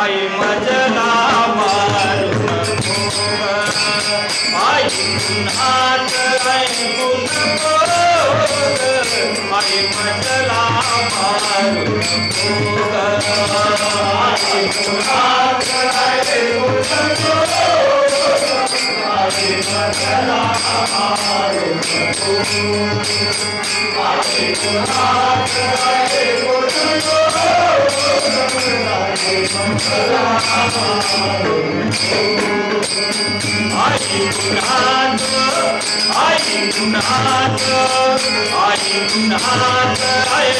आई मजला मारून आई नाट आई गुण आई मजला मारून आई नाट आई गुण आई गुनाथ आई गुनाथ आई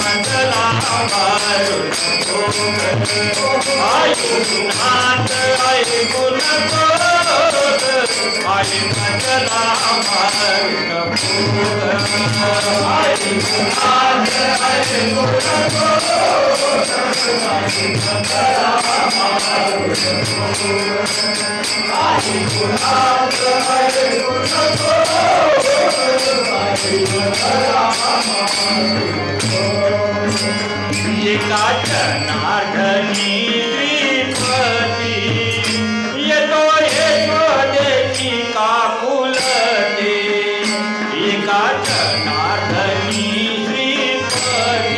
मंडला मारू आयुनाथ आय गुण आय मंडला मारू आयुनाथ आय गुण आय मंडला मारू आयुनाथ आय गुण आय मंडला Hare